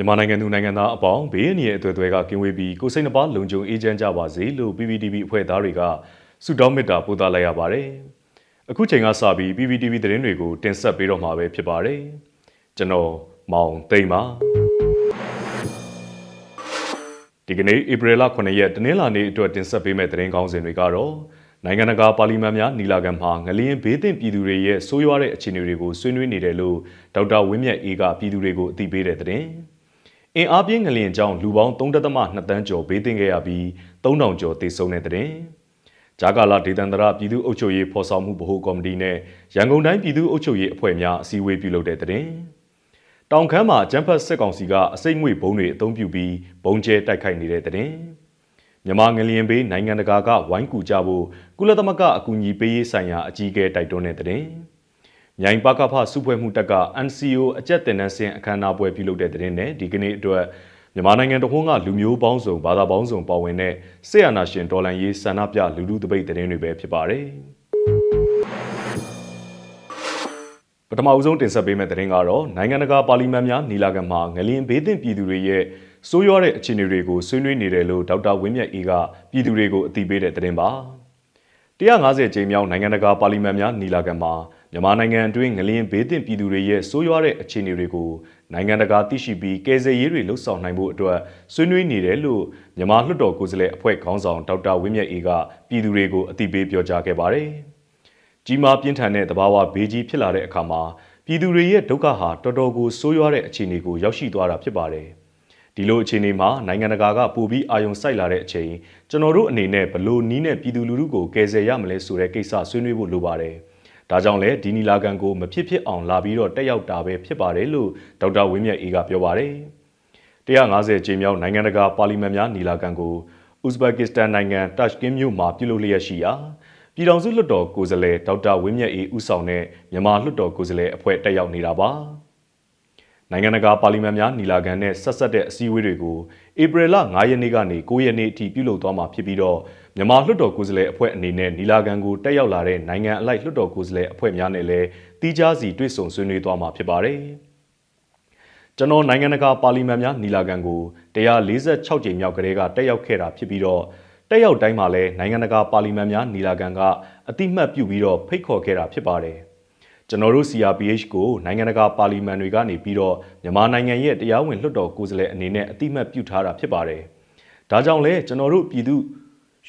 မြန်မာနိုင်ငံသူနိုင်ငံသားအပေါင်းဘေးအန္တရာယ်အသွယ်သွဲကကင်းဝေးပြီးကိုယ်စိတ်နှပါလုံခြုံအေးချမ်းကြပါစေလို့ PPTV အဖွဲ့သားတွေကဆုတောင်းမေတ္တာပို့သလိုက်ရပါတယ်။အခုချိန်ကစပြီး PPTV သတင်းတွေကိုတင်ဆက်ပေးတော့မှာပဲဖြစ်ပါတယ်။ကျွန်တော်မောင်သိမ့်ပါဒီကနေ့ဧပြီလ9ရက်တနင်္လာနေ့အတွက်တင်ဆက်ပေးမယ့်သတင်းကောင်းစင်တွေကတော့နိုင်ငံတကာပါလီမန်များညီလာခံမှာငလျင်ဘေးသင့်ပြည်သူတွေရဲ့ဆိုးရွားတဲ့အခြေအနေတွေကိုဆွေးနွေးနေတယ်လို့ဒေါက်တာဝင်းမြတ်အေးကပြည်သူတွေကိုအသိပေးတဲ့သတင်း။ အင်အားပြင်းငလျင်ကြောင့်လူပေါင်း3.2တန်းကျော်ဘေးသင့်ခဲ့ရပြီး3000ကျော်သေဆုံးတဲ့တဲ့။ဂျာကာလာဒေသန္တရပြည်သူ့အုပ်ချုပ်ရေးဖော်ဆောင်မှုဗဟိုကော်မတီနဲ့ရန်ကုန်တိုင်းပြည်သူ့အုပ်ချုပ်ရေးအဖွဲ့များအစည်းအဝေးပြုလုပ်တဲ့တဲ့။တောင်ခမ်းမှာကျန်းဖတ်စစ်ကောင်စီကအစိတ်ငွေဘုံတွေအသုံးပြုပြီးဘုံကျဲတိုက်ခိုက်နေတဲ့တဲ့။မြန်မာငလျင်ဘေးနိုင်ငံတကာကဝိုင်းကူကြဖို့ကုလသမဂ္ဂအကူအညီပေးရေးဆိုင်ရာအကြီးအကဲတိုက်တွန်းတဲ့တဲ့။ မြိုင်ပကဖစုဖွဲ့မှုတက်က NCO အကြက်တင်နန်းစင်အခမ်းအနားပွဲပြုလုပ်တဲ့တဲ့င်းနဲ့ဒီကနေ့အတွက်မြန်မာနိုင်ငံတခွန်းကလူမျိုးပေါင်းစုံဘာသာပေါင်းစုံပါဝင်တဲ့ဆေးရနာရှင်ဒေါ်လန်ရေးဆန္ဒပြလူလူတပိတ်တဲ့င်းတွေပဲဖြစ်ပါတယ်ပထမအဆုံးတင်ဆက်ပေးမယ့်သတင်းကတော့နိုင်ငံတကာပါလီမန်များညီလာခံမှာငလျင်ဘေးသင့်ပြည်သူတွေရဲ့စိုးရွားတဲ့အခြေအနေတွေကိုဆွေးနွေးနေတယ်လို့ဒေါက်တာဝင်းမြတ်အေးကပြည်သူတွေကိုအသိပေးတဲ့သတင်းပါ150ကြိမ်မြောက်နိုင်ငံတကာပါလီမန်များညီလာခံမှာ မြန်မာနိုင်ငံအတွင်းငလျင်ဘေးသင့်ပြည်သူတွေရဲ့ဆိုးရွားတဲ့အခြေအနေတွေကိုနိုင်ငံတကာသိရှိပြီးကယ်ဆယ်ရေးတွေလှုပ်ဆောင်နိုင်ဖို့အတွက်ဆွေးနွေးနေတယ်လို့မြန်မာလွှတ်တော်ကိုယ်စားလှယ်အဖွဲ့ခေါင်းဆောင်ဒေါက်တာဝင်းမြတ်အေးကပြည်သူတွေကိုအသိပေးပြောကြားခဲ့ပါတယ်။ကြီးမားပြင်းထန်တဲ့သဘာဝဘေးကြီးဖြစ်လာတဲ့အခါမှာပြည်သူတွေရဲ့ဒုက္ခဟာတော်တော်ကိုဆိုးရွားတဲ့အခြေအနေကိုရောက်ရှိသွားတာဖြစ်ပါတယ်။ဒီလိုအခြေအနေမှာနိုင်ငံတကာကပိုပြီးအာရုံစိုက်လာတဲ့အချိန်ကျွန်တော်တို့အနေနဲ့ဘလို့နီးနဲ့ပြည်သူလူထုကိုကယ်ဆယ်ရမလဲဆိုတဲ့ကိစ္စဆွေးနွေးဖို့လိုပါတယ်။ ဒါကြောင့်လည်းဒီနီလာခံကိုမဖြစ်ဖြစ်အောင်လာပြီးတော့တက်ရောက်တာပဲဖြစ်ပါတယ်လို့ဒေါက်တာဝင်းမြတ်အေးကပြောပါတယ်150ကြိမ်မြောက်နိုင်ငံတကာပါလီမန်များနီလာခံကိုဥဇဘက်ကစ္စတန်နိုင်ငံတက်ရှ်ကင်းမြို့မှာပြုလုပ်လျက်ရှိရာပြည်ထောင်စုလွှတ်တော်ကိုယ်စားလှယ်ဒေါက်တာဝင်းမြတ်အေးဦးဆောင်တဲ့မြန်မာလွှတ်တော်ကိုယ်စားလှယ်အဖွဲ့တက်ရောက်နေတာပါနိုင်ငံတကာပါလီမန်များညီလာခံနဲ့ဆက်ဆက်တဲ့အစည်းအဝေးတွေကိုဧပြီလ9ရက်နေ့ကနေ9ရက်နေ့အထိပြုလုပ်သွားမှာဖြစ်ပြီးတော့ မြန်မာလွှတ်တော်ကိုယ်စားလှယ်အဖွဲ့အနေနဲ့ညီလာခံကိုတက်ရောက်လာတဲ့နိုင်ငံအလိုက်လွှတ်တော်ကိုယ်စားလှယ်အဖွဲ့များနဲ့လည်းတီးခြားစီတွေ့ဆုံဆွေးနွေးသွားမှာဖြစ်ပါတယ်။ကျွန်တော်နိုင်ငံတကာပါလီမန်များညီလာခံကို146ကြိမ်မြောက်ကလေးကတက်ရောက်ခဲ့တာဖြစ်ပြီးတော့တက်ရောက်တိုင်းမှာလည်းနိုင်ငံတကာပါလီမန်များညီလာခံကအတိမတ်ပြုပြီးတော့ဖိတ်ခေါ်ခဲ့တာဖြစ်ပါတယ်။ကျွန်တော်တို့ CRPH ကိုနိုင်ငံတကာပါလီမန်တွေကနေပြီးတော့မြန်မာနိုင်ငံရဲ့တရားဝင်လွှတ်တော်ကိုယ်စားလှယ်အနေနဲ့အတိမတ်ပြုထားတာဖြစ်ပါတယ်။ဒါကြောင့်လဲကျွန်တော်တို့ပြည်သူ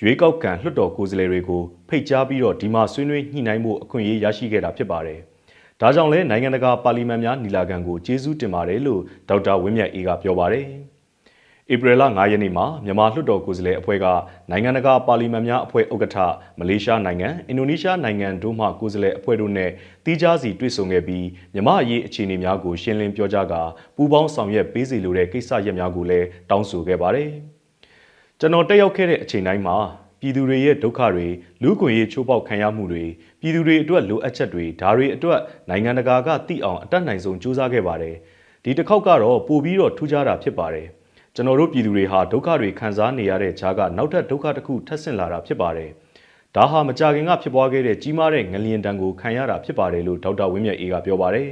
ရွေးကောက်ခံလွှတ်တော်ကိုယ်စားလှယ်တွေကိုဖိတ်ကြားပြီးတော့ဒီမှာဆွေးနွေးညှိနှိုင်းမှုအခွင့်အရေးရရှိခဲ့တာဖြစ်ပါတယ်။ဒါကြောင့်လဲနိုင်ငံတကာပါလီမန်များညီလာခံကိုကျေးဇူးတင်ပါတယ်လို့ဒေါက်တာဝင်းမြတ်အေးကပြောပါတယ်။ဧပြီလ9ရက်နေ့မှာမြန်မာလွှတ်တော်ကိုယ်စားလှယ်အဖွဲ့ကနိုင်ငံတကာပါလီမန်များအဖွဲ့ဥက္ကဋ္ဌမလေးရှားနိုင်ငံအင်ဒိုနီးရှားနိုင်ငံတို့မှကိုယ်စားလှယ်အဖွဲ့တို့နဲ့တီးခြားစီတွေ့ဆုံခဲ့ပြီးမြန်မာအရေးအခြေအနေများကိုရှင်းလင်းပြောကြားကာပူးပေါင်းဆောင်ရွက်ပေးစီလိုတဲ့ကိစ္စရပ်များကိုလည်းတောင်းဆိုခဲ့ပါတယ်။ ကျွန်တော်တက်ရောက်ခဲ့တဲ့အချိန်တိုင်းမှာပြည်သူတွေရဲ့ဒုက္ခတွေလူ့ခွင့်ရေးချိုးဖောက်ခံရမှုတွေပြည်သူတွေအတွက်လိုအပ်ချက်တွေဒါတွေအတွက်နိုင်ငံတကာကသိအောင်အတတ်နိုင်ဆုံးကြိုးစားခဲ့ပါတယ်ဒီတစ်ခေါက်ကတော့ပိုပြီးတော့ထူးခြားတာဖြစ်ပါတယ်ကျွန်တော်တို့ပြည်သူတွေဟာဒုက္ခတွေခံစားနေရတဲ့ခြားကနောက်ထပ်ဒုက္ခတစ်ခုထပ်ဆင့်လာတာဖြစ်ပါတယ်ဒါဟာမကြခင်ကဖြစ်ပွားခဲ့တဲ့ကြီးမားတဲ့ငလျင်တံကိုခံရတာဖြစ်ပါတယ်လို့ဒေါက်တာဝင်းမြတ်အေးကပြောပါတယ်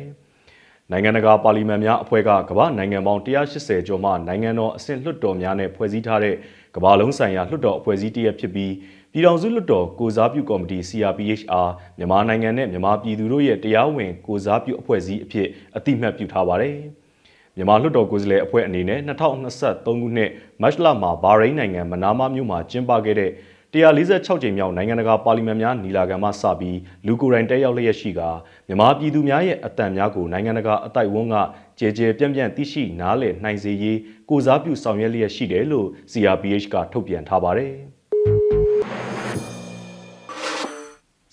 နိုင်ငံတကာပါလီမန်များအဖွဲ့ကကမ္ဘာနိုင်ငံပေါင်း180ကျော်မှနိုင်ငံတော်အဆင့်လွှတ်တော်များနဲ့ဖွဲ့စည်းထားတဲ့ ကမ္ဘာလုံးဆိုင်ရာလွှတ်တော်အဖွဲ့အစည်းတရက်ဖြစ်ပြီးပြည်ထောင်စုလွှတ်တော်ကိုစားပြုကော်မတီ CRPHR မြန်မာနိုင်ငံနဲ့မြန်မာပြည်သူတို့ရဲ့တရားဝင်ကိုစားပြုအဖွဲ့အစည်းအဖြစ်အတိအမှတ်ပြုထားပါတယ်။မြန်မာလွှတ်တော်ကိုယ်စားလှယ်အဖွဲ့အနေနဲ့2023ခုနှစ်မတ်လမှာဘာရိန်းနိုင်ငံမနာမမြို့မှာကျင်းပခဲ့တဲ့146ကြိမ်မြောက်နိုင်ငံတကာပါလီမန်များညီလာခံမှစပြီးလူကိုယ်တိုင်တက်ရောက်လျက်ရှိကမြန်မာပြည်သူများရဲ့အတန်များကိုနိုင်ငံတကာအတိုက်အဝန်းက ကြဲကြဲပြန့်ပြန့်သိရှိနားလည်နိုင်စေရေးကိုစားပြုဆောင်ရွက်လျက်ရှိတယ်လို့ CRPH ကထုတ်ပြန်ထားပါတယ်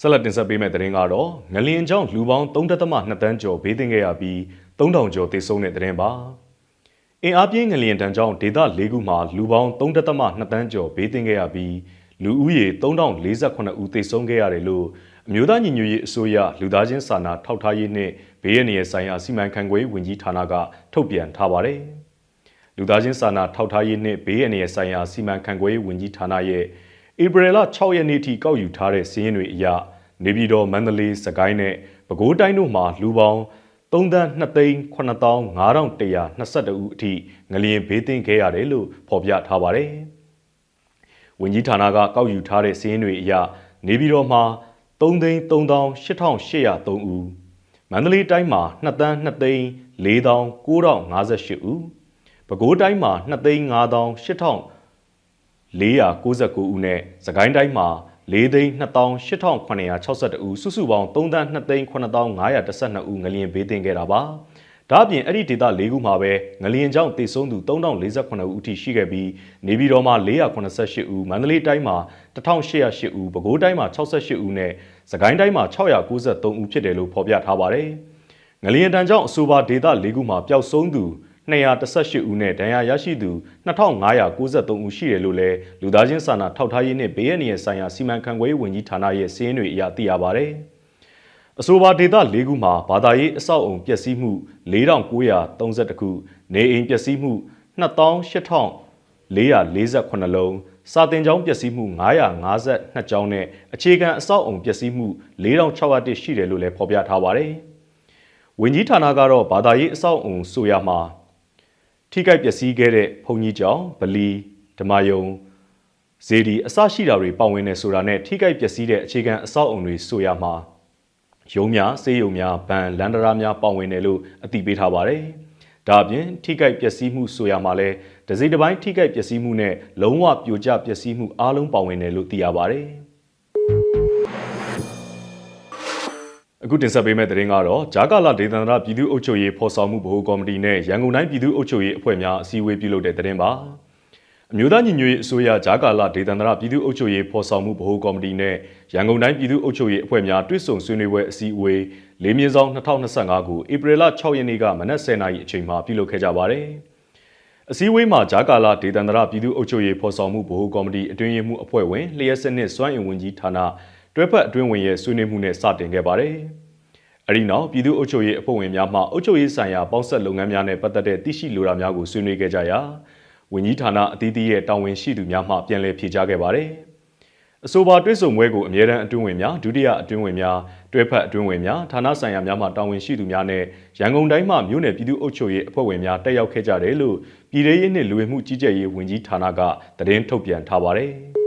ဆက်လက်တင်ဆက်ပေးမယ့်သတင်းကတော့ငလျင်ကြောင့်လူပေါင်း3.2တန်းကျော်ဘေးသင့်ခဲ့ရပြီး3000ကျော်သေဆုံးတဲ့သတင်းပါအင်အားပြင်းငလျင်တန်းကြောင့်ဒေသ၄ခုမှာလူပေါင်း3.2တန်းကျော်ဘေးသင့်ခဲ့ရပြီးလူဦးရေ3048ဦးသေဆုံးခဲ့ရတယ်လို့ အမျိုးသားညီညွတ်ရေးအစိုးရလူသားချင်းစာနာထောက်ထားရေးနှင့်ဘေးရန်ရဆိုင်ရာစီမံခန့်ခွဲဝင်ကြီးဌာနကထုတ်ပြန်ထားပါတယ်။လူသားချင်းစာနာထောက်ထားရေးနှင့်ဘေးရန်ရဆိုင်ရာစီမံခန့်ခွဲဝင်ကြီးဌာနရဲ့ဧပြီလ6ရက်နေ့ထိကောက်ယူထားတဲ့စာရင်းတွေအရနေပြည်တော်မန္တလေးစကိုင်းနဲ့ပဲခူးတိုင်းတို့မှာလူပေါင်း3သန်း2သိန်း9522ဦးအထိငလျင်ဘေးသင့်ခဲ့ရတယ်လို့ဖော်ပြထားပါတယ်။ဝန်ကြီးဌာနကကောက်ယူထားတဲ့စာရင်းတွေအရနေပြည်တော်မှာ 3သိန်း3803ဦးမန္တလေးတိုင်းမှာ2သန်း2သိန်း4958ဦးပဲခူးတိုင်းမှာ2သိန်း5800 499ဦးနဲ့စကိုင်းတိုင်းမှာ4သိန်း28,862ဦးစုစုပေါင်း3သန်း2သိန်း9,512ဦးငလျင်ဘေးသင့်ခဲ့တာပါ။ ဒါ့အပြင်အဲ့ဒီဒေသ၄ခုမှာပဲငလျင်ကြောင့်တေဆုံးသူ3048ဦးအထိရှိခဲ့ပြီးနေပြည်တော်မှာ488ဦးမန္တလေးတိုင်းမှာ1808ဦးပဲခူးတိုင်းမှာ68ဦးနဲ့စကိုင်းတိုင်းမှာ693ဦးဖြစ်တယ်လို့ဖော်ပြထားပါတယ်။ငလျင်တန်ကြောင့်အဆိုပါဒေသ၄ခုမှာပျောက်ဆုံးသူ218ဦးနဲ့ဒဏ်ရာရရှိသူ2593ဦးရှိတယ်လို့လည်းလူသားချင်းစာနာထောက်ထားရေးနှင့်ဘေးအန္တရာယ်ဆိုင်ရာစီမံခန့်ခွဲရေးဝန်ကြီးဌာနရဲ့စာရင်းတွေအရသိရပါဗျ။ အဆိုပါဒေသ၄ခုမှာဘာသာရေးအဆောက်အုံပျက်စီးမှု4932ခုနေအိမ်ပျက်စီးမှု28448လုံးစာတင်ကျောင်းပျက်စီးမှု952ကျောင်းနဲ့အခြေခံအဆောက်အုံပျက်စီးမှု4600ရှိတယ်လို့လည်းဖော်ပြထားပါတယ်။ဝန်ကြီးဌာနကတော့ဘာသာရေးအဆောက်အုံဆိုရမှာထိခိုက်ပျက်စီးခဲ့တဲ့ဘုံကြီးကျောင်းဗလီဓမ္မယုံဇေဒီအစရှိတာတွေပါဝင်နေဆိုတာနဲ့ထိခိုက်ပျက်စီးတဲ့အခြေခံအဆောက်အုံတွေဆိုရမှာ ရုံးများစေးရုံများဗန်လန်ဒရာများပါဝင်တယ်လို့အသိပေးထားပါတယ်။ဒါအပြင်ထိခိုက်ပျက်စီးမှုဆိုရမှာလဲဒစိတစ်ပိုင်းထိခိုက်ပျက်စီးမှုနဲ့လုံးဝပြိုကျပျက်စီးမှုအားလုံးပါဝင်တယ်လို့သိရပါတယ်။အခုတင်ဆက်ပေးမယ့်သတင်းကတော့ဂျာကာလာဒေသန္တရပြည်သူ့အုပ်ချုပ်ရေးဖော်ဆောင်မှုဗဟိုကော်မတီနဲ့ရန်ကုန်တိုင်းပြည်သူ့အုပ်ချုပ်ရေးအဖွဲ့များအစည်းအဝေးပြုလုပ်တဲ့သတင်းပါ အမျိုးသားညီညွတ်ရေးအစိုးရဂျာကာလာဒေသန္တရပြည်သူ့အုပ်ချုပ်ရေးဖော်ဆောင်မှုဗဟိုကော်မတီနဲ့ရန်ကုန်တိုင်းပြည်သူ့အုပ်ချုပ်ရေးအဖွဲ့များတွဲဆုံဆွေးနွေးပွဲအစည်းအဝေးလေးမြင်းဆောင်2025ခုဧပြီလ6ရက်နေ့ကမနက်10:00နာရီအချိန်မှာပြုလုပ်ခဲ့ကြပါတယ်အစည်းအဝေးမှာဂျာကာလာဒေသန္တရပြည်သူ့အုပ်ချုပ်ရေးဖော်ဆောင်မှုဗဟိုကော်မတီအတွင်းရေးမှူးအဖွဲ့ဝင်လျှက်စနစ်စွမ်းအင်ဝန်ကြီးဌာနတွဲဖက်အတွင်းဝင်ရဲ့ဆွေးနွေးမှုနဲ့စတင်ခဲ့ပါတယ်။အဲဒီနောက်ပြည်သူ့အုပ်ချုပ်ရေးအဖွဲ့ဝင်များမှအုပ်ချုပ်ရေးဆိုင်ရာပေါင်းဆက်လုပ်ငန်းများနဲ့ပတ်သက်တဲ့သိရှိလိုတာများကိုဆွေးနွေးခဲ့ကြရာ ဝန်ကြီးဌာနအသီးသီးရဲ့တာဝန်ရှိသူများမှပြန်လည်ဖြေကြားခဲ့ပါတယ်။အဆိုပါတွဲဆုံပွဲကိုအမြဲတမ်းအတွင်းဝင်များဒုတိယအတွင်းဝင်များတွဲဖက်အတွင်းဝင်များဌာနဆိုင်ရာများမှတာဝန်ရှိသူများနဲ့ရန်ကုန်တိုင်းမှမြို့နယ်ပြည်သူ့အုပ်ချုပ်ရေးအဖွဲ့ဝင်များတက်ရောက်ခဲ့ကြတယ်လို့ပြည်ထောင်ရေးနှင့်လူဝင်မှုကြီးကြပ်ရေးဝန်ကြီးဌာနကသတင်းထုတ်ပြန်ထားပါတယ်။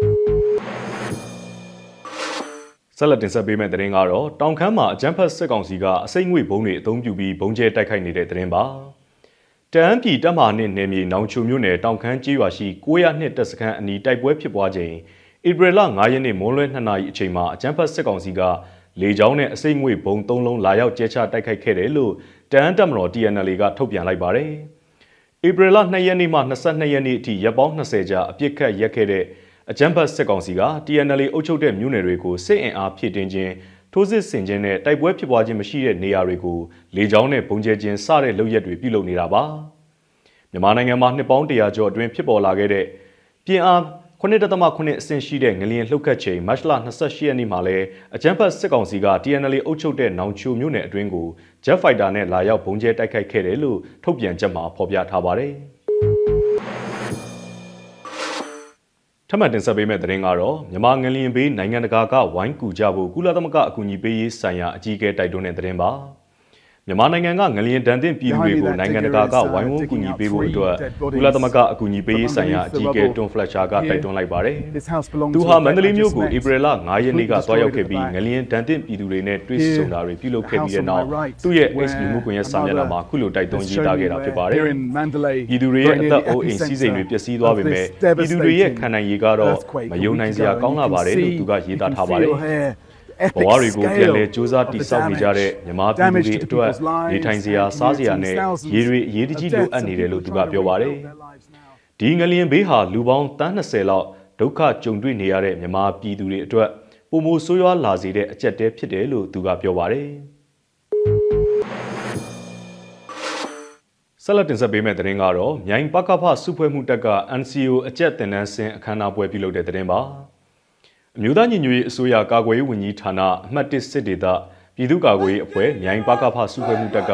ဆက်လက်တင်ဆက်ပေးမယ့်သတင်းကတော့တောင်ခမ်းမှာအကြမ်းဖက်စစ်ကောင်စီကအစိမ့်ငွေဘုံတွေအုံပြုပြီးဘုံကျဲတိုက်ခိုက်နေတဲ့သတင်းပါ တန်းပြည်တပ်မဟာနှင့်နယ်မြေနောင်ချိုမြို့နယ်တောင်ခမ်းကျေးရွာရှိ900နှစ်တပ်စခန်းအနီးတိုက်ပွဲဖြစ်ပွားချိန်ဧပြီလ9ရက်နေ့မွန်းလွဲ2နာရီအချိန်မှာအကြမ်းဖက်စစ်ကောင်စီကလေကြောင်းနဲ့အစိမ့်ငွေဘုံ3လုံးလာရောက်ကျဲချတိုက်ခိုက်ခဲ့တယ်လို့တန်းတပ်မတော် TNL ကထုတ်ပြန်လိုက်ပါတယ်ဧပြီလ2ရက်နေ့မှ22ရက်နေ့အထိရပ်ပေါင်း20ကြာအပြစ်ခတ်ရက်ခဲ့တဲ့အကြမ်းဖက်စစ်ကောင်စီက TNL အုပ်ချုပ်တဲ့မြို့နယ်တွေကိုစစ်အင်အားဖြည့်တင်းခြင်း ထိုးစစ်ဆင်ခြင်းနဲ့တိုက်ပွဲဖြစ်ပွားခြင်းမရှိတဲ့နေရာတွေကိုလေကြောင်းနဲ့ပုံကျဲခြင်းစတဲ့လုပ်ရက်တွေပြုလုပ်နေတာပါမြန်မာနိုင်ငံမှာနှစ်ပေါင်း100ကျော်အတွင်းဖြစ်ပေါ်လာခဲ့တဲ့ပြင်အား9.8အဆင့်ရှိတဲ့ငလျင်လှုပ်ခတ်ချိန်မတ်လ28ရက်နေ့မှာလဲအကြမ်းဖက်စစ်ကောင်စီက TNL အုပ်ချုပ်တဲ့နောင်ချိုမြို့နယ်အတွင်းကို Jet Fighter နဲ့လာရောက်ပုံကျဲတိုက်ခိုက်ခဲ့တယ်လို့ထုတ်ပြန်ချက်မှာဖော်ပြထားပါတယ်။ ထပ်မံတင်ဆက်ပေးမယ့်သတင်းကတော့မြန်မာငလျင်ဘေးနိုင်ငံတကာကဝိုင်းကူကြဖို့ကုလသမဂ္ဂအကူအညီပေးရေးဆိုင်ရာအကြီးအကဲတိုက်တွန်းတဲ့သတင်းပါ မြန်မာနိုင်ငံကငလျင်တန်တဲ့ပြည်သူတွေကိုနိုင်ငံတကာကဝိုင်းဝန်းကူညီပေးဖို့အတွက်ကုလသမဂ္ဂအကူအညီပေးရေးဆိုင်ရာအကြီးအကဲတွန်ဖလက်ရှာကတိုက်တွန်းလိုက်ပါတယ်။သူဟာမန္တလေးမြို့ကိုဧပြီလ9ရက်နေ့ကသွားရောက်ခဲ့ပြီးငလျင်တန်တဲ့ပြည်သူတွေနဲ့တွေ့ဆုံတာတွေပြုလုပ်ခဲ့ပြီးတဲ့နောက်သူ့ရဲ့ X လူမှုကွန်ရက်စာမျက်နှာမှာခုလိုတိုက်တွန်းရေးသားခဲ့တာဖြစ်ပါတယ်။ပြည်သူတွေရဲ့အသက်အိုးအိမ်စီးစိမ်တွေပျက်စီးသွားပေမဲ့ပြည်သူတွေရဲ့ခံနိုင်ရည်ကတော့မယုံနိုင်စရာကောင်းလာပါတယ်လို့သူကရေးသားထားပါတယ်။ ဘဝတွေကိုပြန်လဲစူးစမ်းတိစောက်နေကြတဲ့မြန်မာပြည်သူတွေအတွက်နေထိုင်စရာစားစရာနဲ့ရေတွေအရေးတကြီးလိုအပ်နေတယ်လို့သူကပြောပါတယ်။ဒီငလျင်ဘေးဟာလူပေါင်းတန်း20လောက်ဒုက္ခကြုံတွေ့နေရတဲ့မြန်မာပြည်သူတွေအတွက်ပုံမိုဆိုးရွားလာစေတဲ့အကြက်တဲဖြစ်တယ်လို့သူကပြောပါတယ်။ဆက်လက်တင်ဆက်ပေးမယ့်သတင်းကတော့မြိုင်ပကဖစုဖွဲ့မှုတက်က NCO အကြက်တင်နန်းစင်အခမ်းအနားပွဲပြုလုပ်တဲ့သတင်းပါ။ အမျိုးသားညီညွတ်ရေးအစိုးရကာကွယ်ရေးဝန်ကြီးဌာနအမှတ်1စစ်ဒေသပြည်သူ့ကာကွယ်ရေးအဖွဲ့မြိုင်ပါကဖစုဖွဲ့မှုတက်က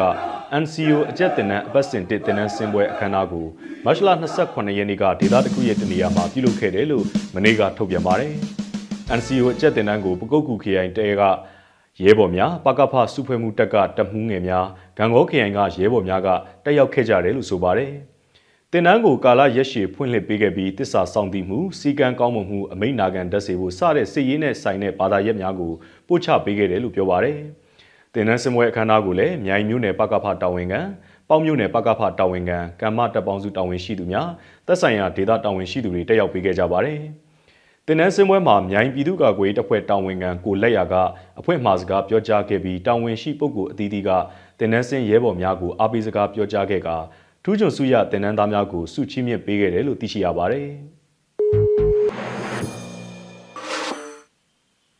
NCO အကြက်တင်နန်းအပတ်စဉ်တစ်တင်နန်းစင်ပွဲအခမ်းအနားကိုမတ်လ28ရက်နေ့ကဒေသတစ်ခုရဲ့တနေရာမှာပြုလုပ်ခဲ့တယ်လို့မနေ့ကထုတ်ပြန်ပါတယ်။ NCO အကြက်တင်နန်းကိုပကုတ်ကူခရိုင်တဲကရဲဘော်များပကဖစုဖွဲ့မှုတက်ကတပ်မှုငယ်များဂံကောခရိုင်ကရဲဘော်များကတက်ရောက်ခဲ့ကြတယ်လို့ဆိုပါတယ်။ တင်နန်းကိုကာလရက်ရှည်ဖွင့်လှစ်ပေးခဲ့ပြီးတစ္ဆာဆောင်တည်မှုစီကံကောင်းမွန်မှုအမိန့်နာခံတက်စေဖို့စတဲ့စစ်ရေးနဲ့ဆိုင်တဲ့ဘာသာရပ်များကိုပို့ချပေးခဲ့တယ်လို့ပြောပါတယ်။တင်နန်းစင်ပွဲအခမ်းအနားကိုလည်းမြိုင်မြို့နယ်ပကဖတာဝန်ခံပေါင်းမြို့နယ်ပကဖတာဝန်ခံကမ္မတပ်ပေါင်းစုတာဝန်ရှိသူများသက်ဆိုင်ရာဒေသတာဝန်ရှိသူတွေတက်ရောက်ပေးခဲ့ကြပါတယ်။တင်နန်းစင်ပွဲမှာမြိုင်ပြည်သူ့ကာကွယ်ရေးတပ်ဖွဲ့တာဝန်ခံကိုလက်ရကအဖွင့်မှာစကားပြောကြားခဲ့ပြီးတာဝန်ရှိပုဂ္ဂိုလ်အသီးသီးကတင်နန်းစင်ရဲဘော်များကိုအားပေးစကားပြောကြားခဲ့က ထူးချွန်စုရတင်နန်းသားများကိုစုချီးမြှင့်ပေးခဲ့တယ်လို့သိရှိရပါတယ်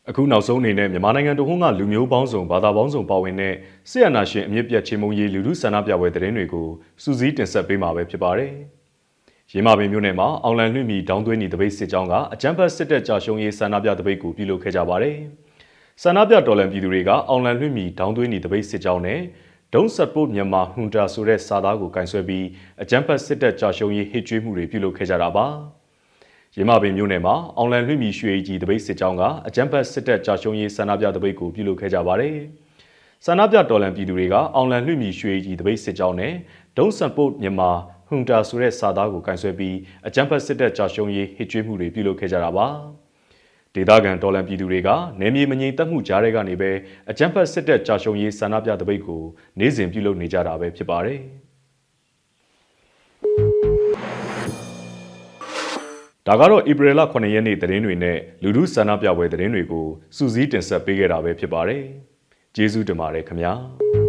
။အခုနောက်ဆုံးအနေနဲ့မြန်မာနိုင်ငံတဝန်းကလူမျိုးပေါင်းစုံဘာသာပေါင်းစုံပါဝင်တဲ့ဆီယနာရှင်အမြင့်ပြတ်ချင်းမုံရေးလူလူဆန္ဒပြပွဲသတင်းတွေကိုစူးစီးတင်ဆက်ပေးမှာပဲဖြစ်ပါတယ်။ရင်းမာပင်မြို့နယ်မှာအောင်လန်လွှင့်မီဒေါင်းသွင်းနေတပိတ်စစ်ကြောင်းကအကြမ်းဖက်စစ်တပ်ကြာရှုံးရေးဆန္ဒပြတပိတ်ကိုပြုလုပ်ခဲ့ကြပါတယ်။ဆန္ဒပြတော်လှန်ပြည်သူတွေကအောင်လန်လွှင့်မီဒေါင်းသွင်းနေတပိတ်စစ်ကြောင်းနဲ့ Don't Support Myanmar Hunter ဆိုတဲ့စာသားကိုကင်ဆယ်ပြီးအကြမ်းဖက်စစ်တပ်ကြာရှုံးရေးဟစ်ကြွေးမှုတွေပြုလုပ်ခဲ့ကြတာပါ။ရင်းမာပင်မြို့နယ်မှာအောင်လန်လွှင့်မီရွှေကြီးတပိတ်စစ်ကြောင်းကအကြမ်းဖက်စစ်တပ်ကြာရှုံးရေးဆန္ဒပြတပိတ်ကိုပြုလုပ်ခဲ့ကြပါတယ်။ဆန္ဒပြတော်လှန်ပြည်သူတွေကအောင်လန်လွှင့်မီရွှေကြီးတပိတ်စစ်ကြောင်းနဲ့ Don't Support Myanmar Hunter ဆိုတဲ့စာသားကိုကင်ဆယ်ပြီးအကြမ်းဖက်စစ်တပ်ကြာရှုံးရေးဟစ်ကြွေးမှုတွေပြုလုပ်ခဲ့ကြတာပါ။ ဒေသခံတော်လှန်ပြည်သူတွေကနေမြေမငြိမ်သက်မှုကြားတွေကနေပဲအကြမ်းဖက်စစ်တပ်ကြာရှုံးရေးဆန္ဒပြတပိတ်ကိုနေ့စဉ်ပြုလုပ်နေကြတာပဲဖြစ်ပါတယ်။ဒါကတော့ဧပြီလ9ရက်နေ့သတင်းတွေနဲ့လူမှုဆန္ဒပြပွဲသတင်းတွေကိုစူးစီးတင်ဆက်ပေးခဲ့တာပဲဖြစ်ပါတယ်။ကျေးဇူးတင်ပါတယ်ခင်ဗျာ။